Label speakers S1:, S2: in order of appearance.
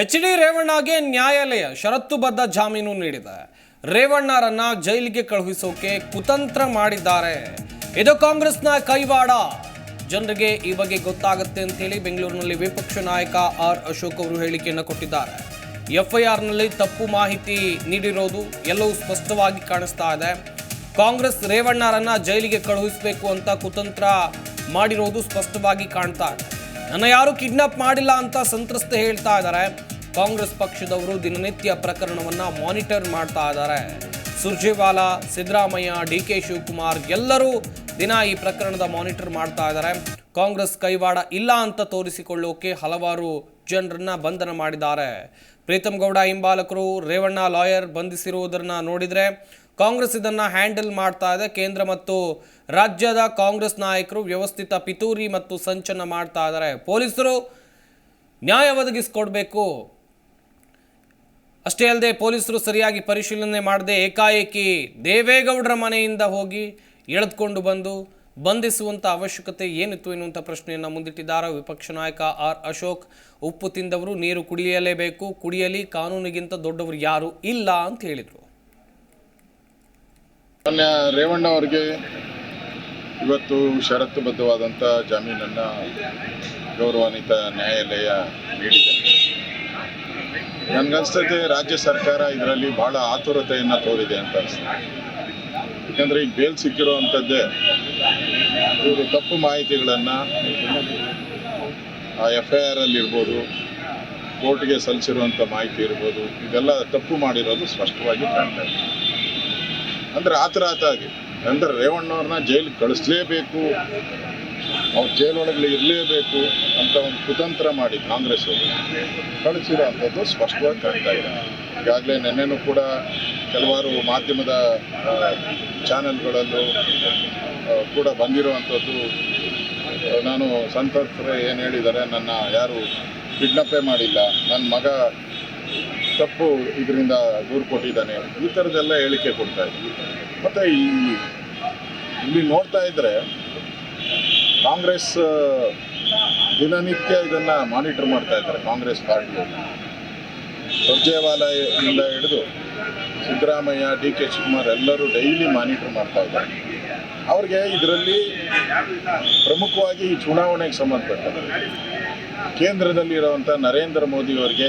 S1: H D ರೇವಣ್ಣಗೆ ನ್ಯಾಯಾಲಯ ಷರತ್ತುಬದ್ಧ ಜಾಮೀನು ನೀಡಿದೆ. ರೇವಣ್ಣರನ್ನ ಜೈಲಿಗೆ ಕಳುಹಿಸೋಕೆ ಕುತಂತ್ರ ಮಾಡಿದ್ದಾರೆ. ಇದು ಕಾಂಗ್ರೆಸ್ನ ಕೈವಾಡ. ಜನರಿಗೆ ಈ ಬಗ್ಗೆ ಗೊತ್ತಾಗುತ್ತೆ ಅಂತೇಳಿ ಬೆಂಗಳೂರಿನಲ್ಲಿ ವಿಪಕ್ಷ ನಾಯಕ ಆರ್ ಅಶೋಕ್ ಅವರು ಹೇಳಿಕೆಯನ್ನು ಕೊಟ್ಟಿದ್ದಾರೆ. ಎಫ್ಐಆರ್ನಲ್ಲಿ ತಪ್ಪು ಮಾಹಿತಿ ನೀಡಿರೋದು ಎಲ್ಲವೂ ಸ್ಪಷ್ಟವಾಗಿ ಕಾಣಿಸ್ತಾ ಇದೆ. ಕಾಂಗ್ರೆಸ್ ರೇವಣ್ಣರನ್ನ ಜೈಲಿಗೆ ಕಳುಹಿಸಬೇಕು ಅಂತ ಕುತಂತ್ರ ಮಾಡಿರೋದು ಸ್ಪಷ್ಟವಾಗಿ ಕಾಣ್ತಾ ಇದೆ. ನನ್ನ ಯಾರು ಕಿಡ್ನಾಪ್ ಮಾಡಿಲ್ಲ ಅಂತ ಸಂತ್ರಸ್ತ ಹೇಳ್ತಾ ಇದ್ದಾರೆ. ಕಾಂಗ್ರೆಸ್ ಪಕ್ಷದವರು ದಿನನಿತ್ಯ ಪ್ರಕರಣವನ್ನ ಮಾನಿಟರ್ ಮಾಡ್ತಾ ಇದ್ದಾರೆ. ಸುರ್ಜೇವಾಲಾ, ಸಿದ್ದರಾಮಯ್ಯ, ಡಿ ಕೆ ಶಿವಕುಮಾರ್ ಎಲ್ಲರೂ ದಿನ ಈ ಪ್ರಕರಣದ ಮಾನಿಟರ್ ಮಾಡ್ತಾ ಇದ್ದಾರೆ. ಕಾಂಗ್ರೆಸ್ ಕೈವಾಡ ಇಲ್ಲ ಅಂತ ತೋರಿಸಿಕೊಳ್ಳೋಕೆ ಹಲವಾರು ಜನರನ್ನ ಬಂಧನ ಮಾಡಿದ್ದಾರೆ. ಪ್ರೀತಮ್ ಗೌಡ ಹಿಂಬಾಲಕರು, ರೇವಣ್ಣ ಲಾಯರ್ ಬಂಧಿಸಿರುವುದನ್ನು ನೋಡಿದ್ರೆ ಕಾಂಗ್ರೆಸ್ ಇದನ್ನು ಹ್ಯಾಂಡಲ್ ಮಾಡ್ತಾ ಇದೆ. ಕೇಂದ್ರ ಮತ್ತು ರಾಜ್ಯದ ಕಾಂಗ್ರೆಸ್ ನಾಯಕರು ವ್ಯವಸ್ಥಿತ ಪಿತೂರಿ ಮತ್ತು ಸಂಚನ ಮಾಡ್ತಾ ಇದ್ದಾರೆ. ಪೊಲೀಸರು ನ್ಯಾಯ ಒದಗಿಸ್ಕೊಡ್ಬೇಕು. ಅಷ್ಟೇ ಅಲ್ಲದೆ ಪೊಲೀಸರು ಸರಿಯಾಗಿ ಪರಿಶೀಲನೆ ಮಾಡದೆ ಏಕಾಏಕಿ ದೇವೇಗೌಡರ ಮನೆಯಿಂದ ಹೋಗಿ ಎಳೆದುಕೊಂಡು ಬಂದು ಬಂಧಿಸುವಂಥ ಅವಶ್ಯಕತೆ ಏನಿತ್ತು ಎನ್ನುವಂಥ ಪ್ರಶ್ನೆಯನ್ನು ಮುಂದಿಟ್ಟಿದ್ದಾರೆ. ವಿಪಕ್ಷ ನಾಯಕ ಆರ್ ಅಶೋಕ್, ಉಪ್ಪು ತಿಂದವರು ನೀರು ಕುಡಿಯಲೇಬೇಕು. ಕುಡಿಯಲಿ, ಕಾನೂನಿಗಿಂತ ದೊಡ್ಡವರು ಯಾರು ಇಲ್ಲ ಅಂತ ಹೇಳಿದರು.
S2: ಮಾನ್ಯ ರೇವಣ್ಣ ಅವರಿಗೆ ಇವತ್ತು ಷರತ್ತುಬದ್ಧವಾದಂಥ ಜಾಮೀನನ್ನು ಗೌರವಾನ್ವಿತ ನ್ಯಾಯಾಲಯ ನೀಡಿದೆ. ನನಗನ್ಸ್ತದೆ ರಾಜ್ಯ ಸರ್ಕಾರ ಇದರಲ್ಲಿ ಬಹಳ ಆತುರತೆಯನ್ನು ತೋರಿದೆ ಅಂತ ಅನಿಸ್ತದೆ ಯಾಕಂದರೆ ಈಗ ಬೇಲ್ ಸಿಕ್ಕಿರುವಂಥದ್ದೇ ಇವರು ತಪ್ಪು ಮಾಹಿತಿಗಳನ್ನು ಆ ಎಫ್ ಐ ಆರ್ ಅಲ್ಲಿ ಇರ್ಬೋದು, ಕೋರ್ಟ್ಗೆ ಸಲ್ಲಿಸಿರುವಂಥ ಮಾಹಿತಿ ಇರ್ಬೋದು, ಇದೆಲ್ಲ ತಪ್ಪು ಮಾಡಿರೋದು ಸ್ಪಷ್ಟವಾಗಿ ಕಾಣ್ತಾ ಇದೆ ಅಂದ್ರೆ ಆತರಾತಾಗಿ. ಅಂದ್ರೆ ರೇವಣ್ಣವ್ರನ್ನ ಜೈಲಿಗೆ ಕಳಿಸ್ಲೇಬೇಕು. ಅವ್ರು ಒಳಗಡೆ ಇರಲೇಬೇಕು ಅಂತ ಒಂದು ಕುತಂತ್ರ ಮಾಡಿ ಕಾಂಗ್ರೆಸ್ ಅವರು. ಕಳಿಸಿರೋ ಅಂಥದ್ದು ಸ್ಪಷ್ಟವಾಗಿ ಕಾಣ್ತಾ ಇದೆ. ಈಗಾಗಲೇ ನಿನ್ನೆನೂ ಕೂಡ ಕೆಲವಾರು ಮಾಧ್ಯಮದ ಚಾನೆಲ್ಗಳಲ್ಲೂ ಕೂಡ ಬಂದಿರುವಂಥದ್ದು. ನಾನು ಸಂತ್ರಸ್ತರು ಏನು ಹೇಳಿದ್ದಾರೆ, ನನ್ನ ಯಾರು ಕಿಡ್ನಪ್ಪೇ ಮಾಡಿಲ್ಲ ನನ್ನ ಮಗ ತಪ್ಪು ಇದರಿಂದ ದೂರು ಕೊಟ್ಟಿದ್ದಾನೆ. ಈ ಥರದ್ದೆಲ್ಲ ಹೇಳಿಕೆ ಕೊಡ್ತಾ ಇದ್ವಿ ಮತ್ತು ಈ ಇಲ್ಲಿ ನೋಡ್ತಾ ಇದ್ದರೆ ಕಾಂಗ್ರೆಸ್ ದಿನನಿತ್ಯ ಇದನ್ನು ಮಾನಿಟರ್ ಮಾಡ್ತಾ ಇದ್ದಾರೆ ಕಾಂಗ್ರೆಸ್ ಪಾರ್ಟಿಯಲ್ಲಿ ಸುರ್ಜೇವಾಲಾಯಿಂದ ಹಿಡಿದು ಸಿದ್ದರಾಮಯ್ಯ, ಡಿ ಕೆ ಶಿವಕುಮಾರ್ ಎಲ್ಲರೂ ಡೈಲಿ ಮಾನಿಟರ್ ಮಾಡ್ತಾ ಇದ್ದಾರೆ. ಅವ್ರಿಗೆ ಇದರಲ್ಲಿ ಪ್ರಮುಖವಾಗಿ ಈ ಚುನಾವಣೆಗೆ ಸಂಬಂಧಪಟ್ಟ ಕೇಂದ್ರದಲ್ಲಿರುವಂಥ ನರೇಂದ್ರ ಮೋದಿ ಅವರಿಗೆ